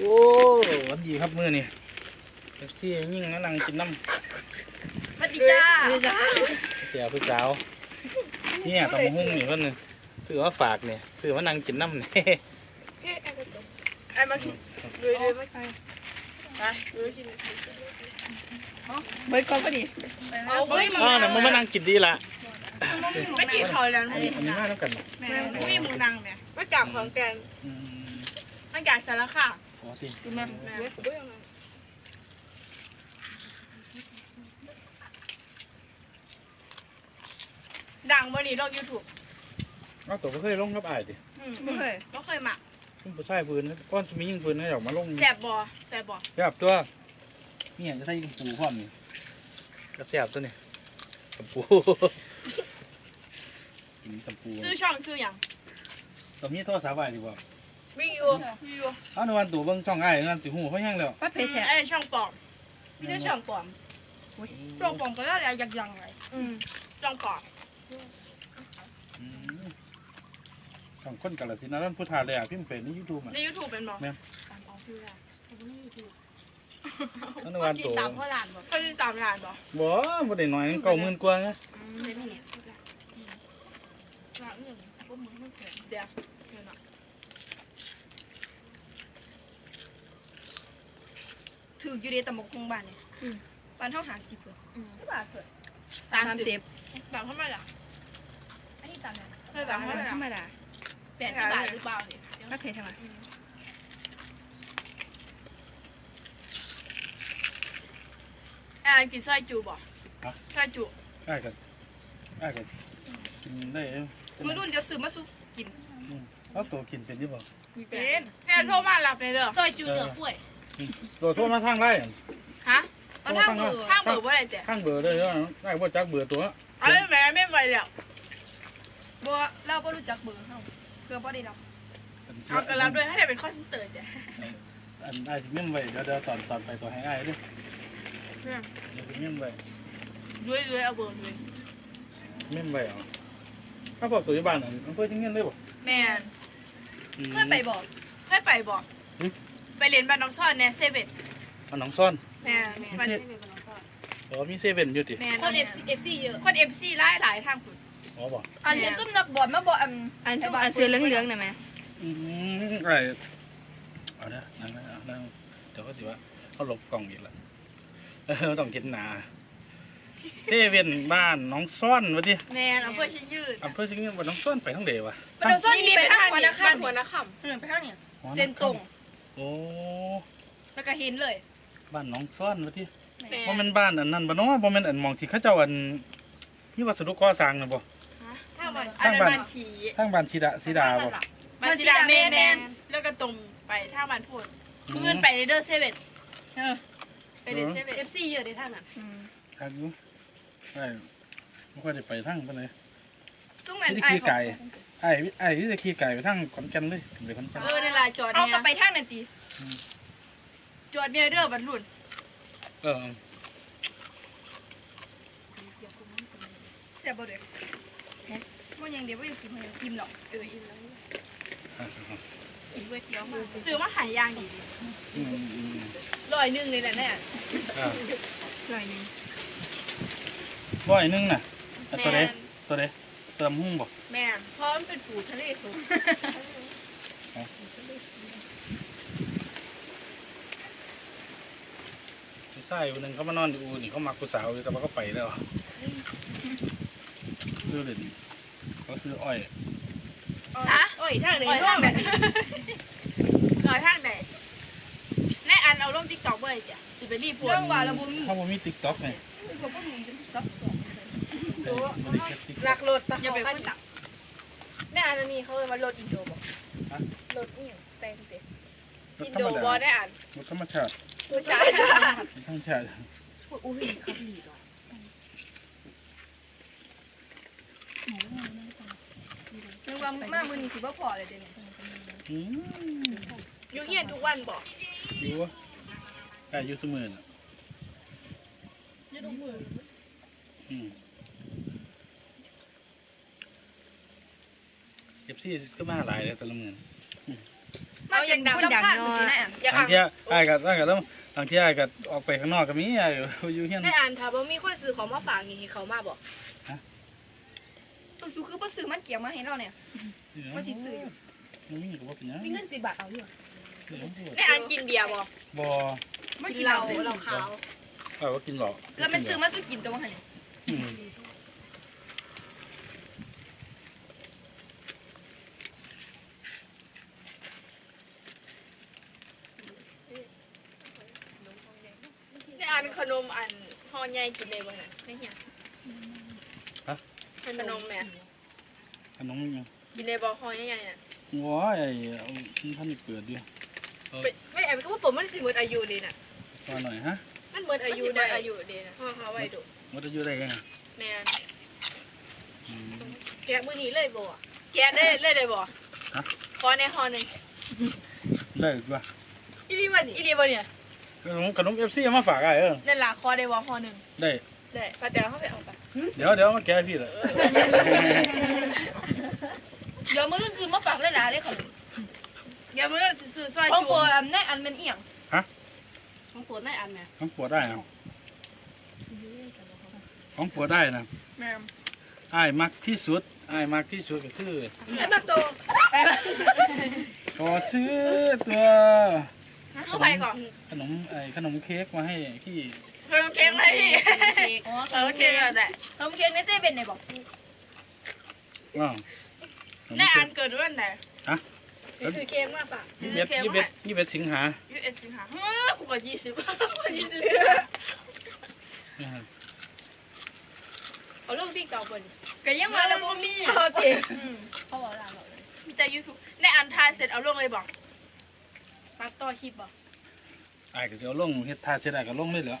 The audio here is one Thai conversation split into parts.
โอ้วันดีครับมือนี่เอฟซียิ่งนั่งนั่งกินน้สวัสดีจ้าำเสียผู้สาวเนี่ยตำบักหุ่งนี่เพิ่นน่ะซื้อมาฝากเนี่ยซื้อมานั่งกินน้ำเนี่ยไอ้มาคิดเลยเลยไม่ไปไปเลยคิดเบิร์ดก่อนพอดีเอาเฮ้ยอ๋อเนี่ยมันมานั่งกินดีละไม่กินเขาแล้วอันนี้อันนี้มาแล้วกันแม่ไม่มูนังเนี่ยมาจากของแกนอืมมาจากสารคาม อ๋อสิดูมาแม่ดังบนนี้ลงยูทูบเอาตัวก็เคยลงกับอายดิไม่เคยไม่เคยมาซุ่มผู้ชายปืนก้อนจะมียิงปืนให้ออกมาลงแสบบอแสบบอแซ่บตัวเนี่ยจะใส่ปูพร้อมนี่ก็แซ่บตัวนี่กับปูกินกับปูซื้อช่องซื้ออย่างตัวนี้โทรศัพท์ไว้ดีกว่า วิ่งอยู่วิ่งอยู่เอาในวันตู่เบิ่งช่องอ้ายนั่นสิหูเขาแห้งแล้วป้าเพชรแท้ไอ้ช่องปลอมไม่ใช่ช่องปลอมช่องปลอมก็ได้อะไรยังยังไงอืมช่องปลอมอืมช่องคนกาลสินธุ์นั่นผู้ทาเลยอะพิมพ์เป็นในยูทูบอะในยูทูบเป็นบอแม่นตามเอาชื่ออะไรในยูทูบเอาในวันตู่ตามพ่อหลานบอกเขาจะตามหลานบอกบ่บ่ได้น้อยเก้าหมื่นกว่าไงเดี๋ยวเดี๋ยวนะ ถืออยู่ในตำบกคงบ้านเนี่ยบ้านเท่าหาสิบเลยบาทเถอะสามสิบแบบเท่าไหร่ล่ะอันนี้ตามเนี่ยเออแบบเท่าไหร่ธรรมดาแปดสิบบาทหรือเปล่าเนี่ยป้าเพชรทำไมอ่ากินไส้จูบ่ไส้จูอ้ายก็อ้ายก็กินได้เด้อมือรุ่นเดี๋ยวซื้อมาสู้กินอืมเอาตัวกินเป็นอยู่บ่เป็นแค่โทรมาหลับเลยเด้อซอยจูเหลือกล้วย ตัวโทรมาทางไลน์อะฮะตอนทางเบอร์ข้างเบอร์ว่าอะไรเจ๊ข้างเบอร์เลยเด้อได้บ่จักเบอร์ตัวเอ้ยแม่ไม่ไหวแล้วบัวเราบ่รู้จักเบอร์เขาเพื่อบ่ได้รับเอากระรับด้วยให้ได้เป็นข้อเสนอเจ๊อันอ้ายสิเม่มไว้เดี๋ยวเดี๋ยวตอนตอนไปตัวให้อ้ายเด้อเดี๋ยวสิเม่มไว้ด้วยด้วยเอาเบอร์ด้วยเม่มไว้เอาถ้าบอกตัวอยู่บ้านนั่นอำเภอจังเงินเลยบ่แม่อืมเพื่อนไปบอกให้ไปบอกอืม ไปเรียนบ้านน้องซ่อนเนี่ยเซเว่นอันหนองซ่อนแม่บ้านอ๋อมีเซเว่นอยู่ติแม่คนเอฟซีเอฟซีเยอะคนเอฟซีไล่หลายทางคุณอ๋อบ่อันนี้ซุ่มนักบอลมาบอกอันอันซุ่มอันเสื้อเหลืองๆน่ะแม่อืมอะไรเอาเด้อนั่งนั่งเอานั่งเดี๋ยวก็สิว่าเขาหลบกล่องอีกละเออต้องกินหนาเซเว่นบ้านหน้องซ่อนวะดิแม่อำเภอชิ้นยืดอำเภอชิงเงินบ้านหน้องซ่อนไปทั้งเดวะมันโดนซ่อนนี่ไปทางหัวนะคบ้านหัวนะคเออไปทางเนี่ยเส้นตรงโอ้แล้วก็เห็นเลยบ้านหน้องซ่อนวะดิำแม่บ่แม่นบ้านอันนั้นบ่เนาะบ่แม่นอันหมองที่เขาเจ้าอันมีวัสดุก่อสร้างน่ะบ่ทางบ้านอันนั้นบ้านฉีทางบ้านธิดาสีดาบ่บ้านสีดาแม่แม่แล้วก็ตรงไปทางบ้านพูดคือเงินไปเดอร์เซเว่นเออไปเดอร์เซเว่นเอฟซีเยอะในทางนั้นอืมครับอยู่ใช่บ่ค่อยได้ไปทางปานใดซุ่มอันที่ไอ้ขี่ไก่ ไอ้ไอ้ที่จะขี่ไก่ไปทางขอนแก่นเลยไปขอนแก่นเออในลายจอดเอาเนี่ยกลับไปทางนั่นตีจอดเนี่ยเด้อบรรลุนเออเสียบ่เด้อมันยังเดี๋ยวบ่ยังกินมันอิ่มหรอกเอออินแล้วอีกเว้ยเดียวมาซื้อมาขายยางดีอืมอืมร้อยหนึ่งเลยแหละเนี่ยอ่าหน่อยหนึงร้อยหนึงน่ะอะตัวใดตัวใด ตัวลำหุ้งบ่แม่เพราะมันเป็นปูทะเลสูงผู้ชายคนหนึงเขามานอนอยู่อูนี่เขามักผู้สาวอยู่แต่ว่าเขาไปแล้วซื้อเด่นเขาซื้ออ้อยฮะโอ้ยทางไหนทางไหนลอยทางไหนแน่อันเอาลงติ๊กต็อกเว้ยจ้ะสิไปรีบปวดเรื่องว่าเราบ่มีเขาบ่มีติ๊กต็อกไงเราบ่มีเหลักรถอย่าไปพูดตักแน่อันนี้เขาเรียกว่ารถอินโดบอกฮะรถนี่แปลงเด็รถอินธรโดรมบอดาได้อ่านรถธรรมชาติผู้ชายรถธรรมชาติอุ้ยเขาดีก่อนนึกว่ามามื้อนี้สิบ่พอเลยเด้เนี่ยอืมอยู่เฮียนทุกวันบอกอยู่วะได้อยู่เสมอน่ะอยู่ทุกมืออืมเอฟ ซีก็มาหลายเลยแต่ละหมื่นอืมมาเป็นคนดังเนาะอยากบาอ่างนเที่ยไอ้ายก็ไอ้ายก็ต้องบางเที่ยไอ้ายก็ออกไปข้างนอกก็มีไอ้ายอยู่เฮียนได้อ่านถามว่ามีคนซื้อของมาฝากนี่ให้เขามาบอกตัวสูคือบ่ซื้อมันเกี่ยวมาให้เราเนี่ยว่าสิซื้ออยู่มันมีก็บ่เป็นหยังมีเงินสิบบาทเอาอยู่เดี๋ยวผมพูดได้อ่านกินเบียร์บอกบ่ไม่กิกินนเหเหล้าล้าเหล้าขาวเอาว่ากินหรอกแล้วมันซื้อมาสู้กินตัวมันเนี่ย อืม ได้อ่านขนมอันห่อใหญ่กินเลยบ้างนะไม่เหี้ยฮะ ขนมแม่ขนมยังกินเลยบอกห่อใหญ่ๆน่ะว้ายไอ้เอาท่านนี่เปิดดิไม่ไม่แอบก็ว่าผมมันสิหมดอายุดีน่ะว่าหน่อยฮะมันหมดอายุได้อายุดีนะห่อเขาไว้ดูมันจะอยู่ได้ยังไงแม่อืม แกะมือนี้เลยบ่แกะได้เลยเลยบ่ฮะ ขอในห่อหนึ่งเลิกว่ะอีลีวันอีลีวันเนี่ย ขนมขนมเอฟซีมาฝากไอ้เออนั่นล่ะขอได้บ่ห่อหนึ่งได้ได้ป้าแต่เขาไปเอาไปเดี๋ยวเดี๋ยวมาแกะให้พี่เลยเดี๋ยวมื้อคืนมาฝากหลายๆเลยขนมเดี๋ยวมันซื้อซอยของจุ่โปรมอันนี้อันเป็นเอียงของโปรดได้อันไหมของปวดได้นะของปวดได้นะแม่ไอ้ายมักที่สุดไอ้ายมักที่สุดก็คือมาโตขอซื้อตัวเข้า ไปก่อนขนมไอ้ขนมเค้กมาให้พี่เพิ่มเค้กไหมพี่อ๋อเออเค้กก็ได้ขนมเค้กในเซเว่นไหนบอกว้าวขนมได้อัเค้นกเกิดวันไหนฮะไปซื้อเค้กมาฝากยี่ซื้สิอบเค้กยี่มาสิบยี่สิบสิงหายี่สิบเอ็ดสิงหาเฮ้ยกูก็ยี่สิบยี่สิบเอาลงติ๊กต็อกบนก็ยังมาแล้วบ่มีโอเคเขาบอกลาบอกเลยมีแต่ยูทูบได้อันทายเสร็จเอาลงเลยบอกตัดต่อคลิปบอก ไอ้ายก็จะเอาลงเฮ็ดท่าเช็ดไอ้ายก็ลงไม่เหลือ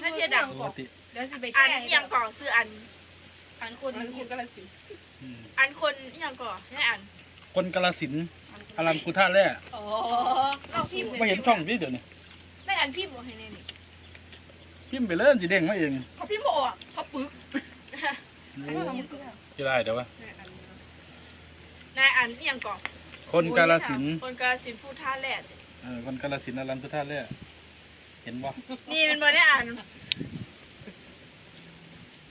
ถ้าเทียดังปบกอกติเดี๋ยวสิไปอัแช่นยังก่อนซื้ออัน อันคนมันคุณกำลังสิอืมอันคนยังก่อนได้อันคนกาลสินธุ์อลันกุท่าแร่อ๋อเราพิมพ์ไม่เห็นช่องพี่เดี๋ยวนี้ได้อันพิมพ์บอกให้แน่นี่พิมพ์ไปเล่นสีแดงมาเองเขาพี่บอกอะเขาปึกจะได้เดี๋ยววะนายอันยังก่อนคนกาลสินธุ์คนกาลสินธุ์ผู้ท่าแรด เออคนกาลสินธุ์อลันกุท่าแร่เห็นบ่นี่เป็นบอได้อ่าน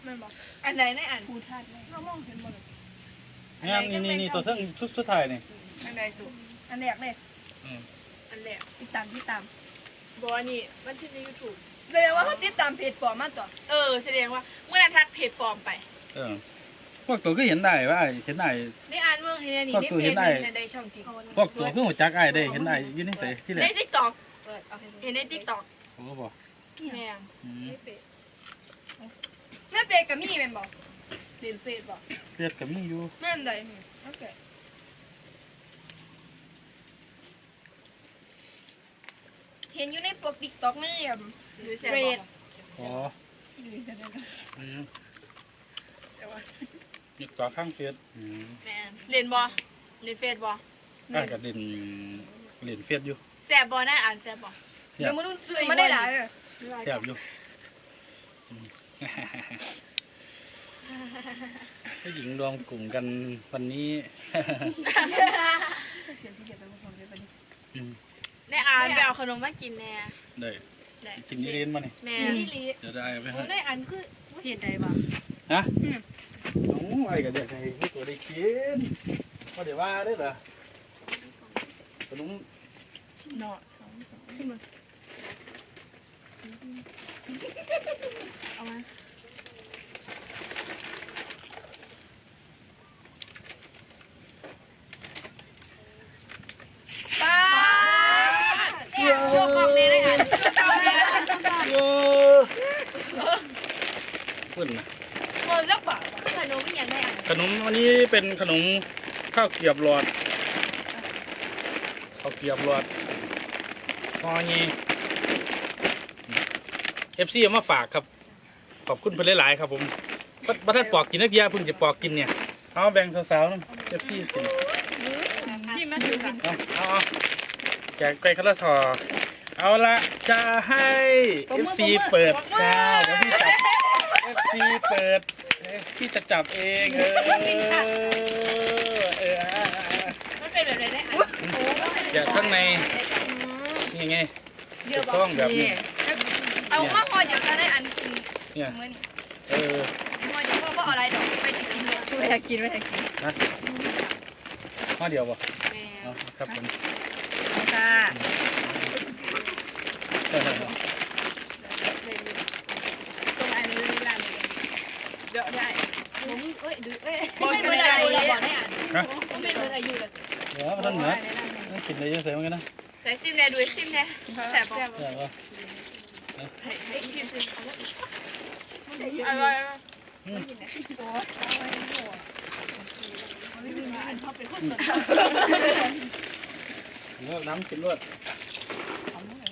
มันบอกอันไหนได้อ่านพูดทัดเลยเรามองเห็นบ่เลยงานนี่นี่นี่ตัวเส้นชุดสุดท้ายนี่อันไหนสุอันแรกเลยอืมอันแรกติดตามที่ตามบอนี่มันที่ในยูทูบแสดงว่าเขาติดตามเพจปลอมมาต่อเออ แสดงว่าเมื่อนั้นทักเพจปลอมไป เออ พวกตัวก็เห็นได้ว่าไอ้เห็นได้ได้อ่านเมื่อให้แน่นี่ก็ได้คือเพเห็จนได้ในได้ช่องจริงพวกตัวก็หัวจักไอ้ได้เห็นได้อยืนนี่ใส่ที่ไหนในทิกตอกเห็นในทิกตอกเขาก็บอกแม่งอืมแม่เปกับมี่เป็นบอกเรียนเฟซบอกเรียกกับมีอยู่แม่นใดโอเคเห็นอยู่ในปกติ๊กต็อกนี่อะหรือแซมเรบอดกอ๋ออื มมีต่อข้างเฟซอืมแม่งเรียนบอเรียนเฟซบอไอ้ก็เล่นเล่นเฟซอยู่แซบบอได้อ่านแซบบอกเทียเดี๋ยบวมาดูซื้อมาได้หลายเลยเทียบอยู่อืม ผู้หญิงรวมกลุ่มกันวันนี้อืมได้อ่านไปเอาขนมมากินแน่ได้ได้กินนี่เล่นมาเนี่ยแม่นี่ลีเดี๋ยวได้เอาไปให้ได้อ่านคือเห็นใดบ่ฮะ น้องไอ้ก็เด็กให้ผู้ตัวได้กินว่าเดี๋ยวว่าได้เหรอขนมเนาะเอามา เนี่ยโยกกล้องเลยได้อ่าน โอ้ขึ้นนะ หมดแล้วป่ะ ขนมไม่ยังได้อ่าน ขนมอันนี้เป็นขนมข้าวเกรียบหลอดข้าวเกรียบหลอดพองี้เอฟซีเอามาฝากครับ ขอบคุณเพื่อนหลายๆครับผมบับัท่านปอกกินนักเดียาเพิ่งจะปอกกินเนี่ยเอาแบ่งสาวๆนะเอฟซีกินพี่มาถือค่ะเอาเอาเอาแจกไปคนละซอเอาละจะให้เอฟซีเปิดดาวเดี๋ยวพี่จับเอฟซีเปิดเอ้ย พี่จะจับเองเออเอออะอะอะมันเป็นแบบไหนได้อ่านโอ้แกะข้างในอืมนี่ไงเดี๋ยวถูกบอต้อกงแบบนี้เอามาพอเดี๋ยวจะได้อันกินเนี่ยมื้อนี้เออพอเดี๋ยวก็บ่เอาอะไรดอกไปจะกินเลยไม่อยากกินไม่อยากกินนะข้อเดียวบ่แม่เอาครับผมค่ะ เออ ตรงอันนี้ร้านนี้ เดี๋ยวได้ ผมเอ้ยดูเอ้ย บอกไม่ได้เราบอกได้อะฮะผมไม่รู้อะไรอยู่เลยเดี๋ยวมาท่านเหนือกินเลยยังไงเหมือนกันนะใส่ซิมแน่ดูซิมแน่แสบบอกเดี๋ยวว่าให้ให้ซิมซิมอร่อยอืมเขาเป็นคนสนเดี๋ยวน้ำกินรวด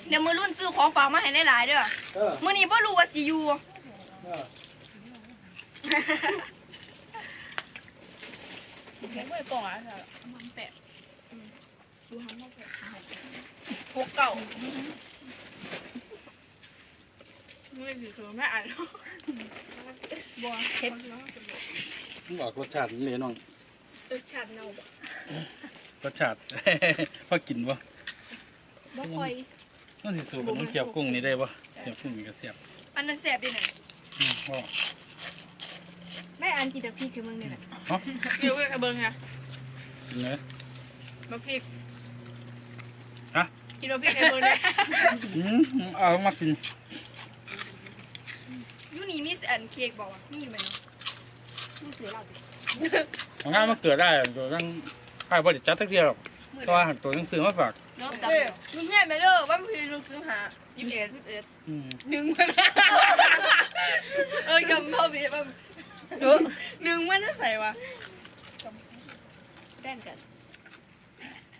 เดี๋ยวมือรุ่นซื้อของฝากมาให้หลายๆเด้อเออมื้อนี้บ่รู้ว่าสิอยู่ เออแข็งไม่ปองอะมันแปะดูหันมาแปะพวกเก่าไม่ถือถือไม่อ่านบ่เฮ็ดมึงบอกรสชาตินี่เลยน้องรสชาติเน่ารสชาติพอกินบ่บ่ค่อยต้องสิสูบกับน้ำเจียวกุ้งนี่ได้บ่เจียวกุ้งนี่ก็เสียบอันนั้นแซ่บดีน่ะอืมพ่อแม่ อ่านกินแต่พริกคือมึงนี่แหละเนาะเกี่ยวกับเบิ้งค่ะกินเลยมะพริกฮะกินมะพริกในเบิ้งเลยอืมเอามากินอยู่นี่มีอันเค้กบ่วะมีไหมนี่เสือเราดิของงานมันเกิดได้ตัวตั้งใครบ่ได้จัดทักเดียวหรอกเพราะว่าตัวหนังสือมาฝากเนาะเด้อมึงเฮ็ดไปเด้อว่าพี่ลงซื้อหายี่สิบเอ็ดยี่สิบเอ็ดอืมดึงมันเออกำเข้าไปแบบ เออดึงมันจะใส่วะแต้นกัน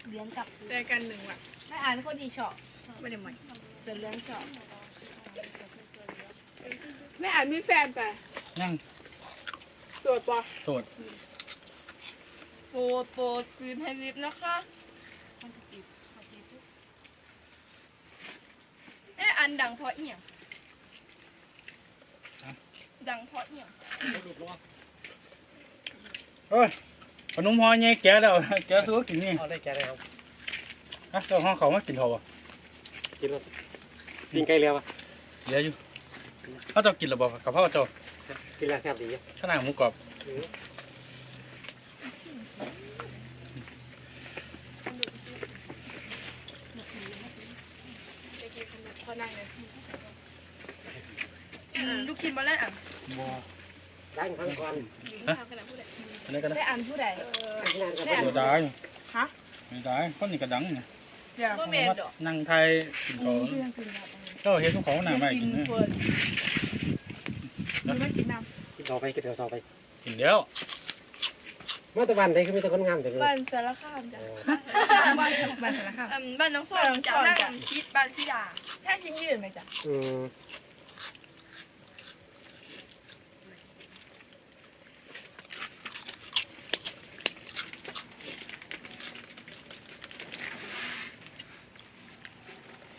เลี้ยงกับแต่กันหนึ่งว่ะไม่อ่านคนที่ชอบไม่ได้ใหม่เสือเลี้ยงชอบแม่อ่านมีแฟนไปนั่งตรวจปะโสดโปรดโปรดคืนให้ลิฟต์นะคะเอ๊ะอันดังเพราะเอียงดังเพราะเอียง เอ้ยขนมฮอใหญ่แกะแล้วแกะซื้อกินนี่เอาได้แกได้ครับฮะเจ้าห้องเขามากินเขาบ่กินแล้วกินไก่เรียวอะเหลืออยู่เขาเจ้ากินหรือบ่กับพ่อเจ้ากินแล้วแซ่บดีอะข้างหน้าหมูกรอบอืมพอนั่งเลยอืมลูกกินมาแล้วอะ บ่ล้างครั้งก่อนอยู่ข้างกันนะพูดเลยอันนี้ก็ได้ได้อ่านผู้ใดล้างงานกันแม่เดี๋ยวได้ฮะไม่ได้คนนี้ก็ดังนี่อย่าพ่อแม่ดอกนั่งไทยกินเขาเจ้าเฮ็ดของเขาหน้าไม่กินเฟิร์นมันกินน้กินต่อไปกินเดี๋ยวต่อไปกินเดี๋ยวเมื่อตะวันได้ก็มีแต่คนงามแต่เลยำบ้านสารคามจ้ะบ้านบ้านสารคามอืมบ้านน้องส้มจากบ้านคิดบ้านสิดาถ้าชิ้นยืนไหมจ๊ะอืม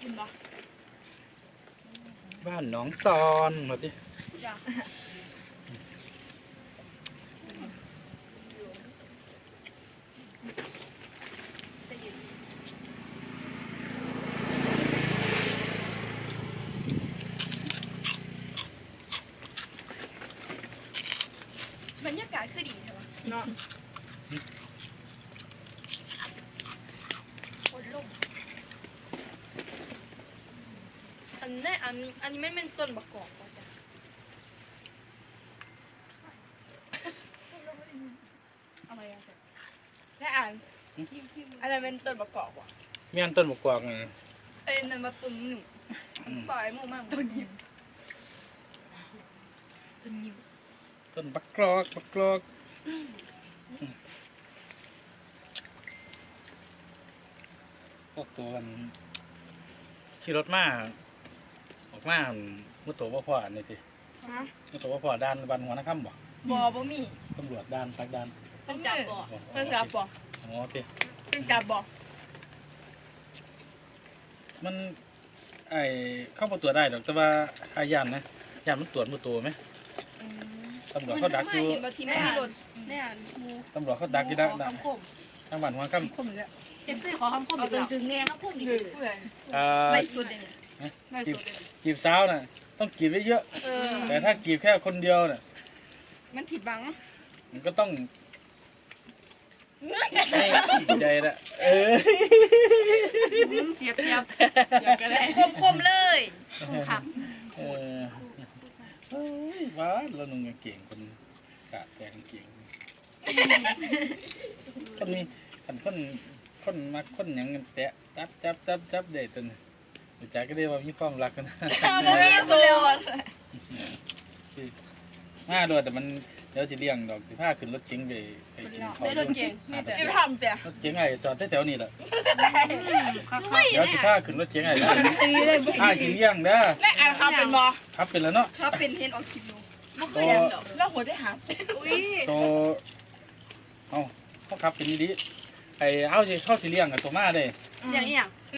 กินปะบ้านหนองซอนหมดดิ จ้ะ บรรยากาศคือดีใช่ปะ เนาะ คนลม อันนี้อันอันนี้ไม่เป็นต้นบักกอกป่ะจ๊ะอะไรอะได้อ่านอะไรเป็นต้นประกอบวะเมียนต้นบกกวากนี่เอ้ยนั่นมาต้นหนึ่งอืมปล่อยหมูมากต้นยิ้มต้นยิ้มต้นบักกรอกบักกรอกพวกตัวกันขี่รถมาออ กมามุตัวบ่พออันนี่สิฮะมุตัวบ่พอด้านบันหัวนักคำบ่บอบ่มีตำรวจด้านตักด้านต้องจับบ่ต้องจับบ่อ๋อโอเคต้องจับบ่มัน ไอเข้าประตัวได้ดอกแต่ว่าอายานนะยานมันตรวจมือตัวไหมตำรวจเขาดักอยู่เห็นบางทีไม่มีรถแน่นมูตำรวจเขาดักอยู่ดักดักคำคมทางบ้านหัวคคมเลยำเอฟซีขอคำคมเอาอีกตึงแล้วตึงๆแน่คำคมอีกเพื่อนเอ่อไล่สุดเลย ไม่สุดเลยจีบสาวน่ะต้องจีบไว้เยอะเออแต่ถ้าจีบแค่คนเดียวน่ะมันผิดบังมันก็ต้องให้ใจละเออเทียบเทียบคมคมๆเลยครับเออเฮ้ยว้าเราหนุ่มกางเก่งคนกะแต่กางเก่งคนนี้คนคนคนมักคนหยังกันแตะจับจับจับจับได้จน เดี๋ยวใจก็ได้ว่ามีความรักกันนะบ่มีสุดมาด้วยแต่มันเดี๋ยวจะเลี้ยงดอกสิพาขึ้นรถเก๋งไปไปกินข้าวได้รถเก่งมีแต่จะทำแต่รถเก๋งไอ้จอดแถวๆนี่แหละไม่เดี๋ยวสิพาขึ้นรถเก๋งไอ้อันนี้เลยบ่อ้ายสิเลี้ยงเด้อแม่อันครับเป็นบอครับเป็นแล้วเนาะครับเป็นเห็นออกคลิปอยู่ไม่เคยเห็นดอกแล้วหัวได้หาอุ้ยโตเอาเขาขับเป็นดีๆไอ้เอาสิเข้าสิเลี้ยงกับตัวมาเด้อย่างนี้อย่าง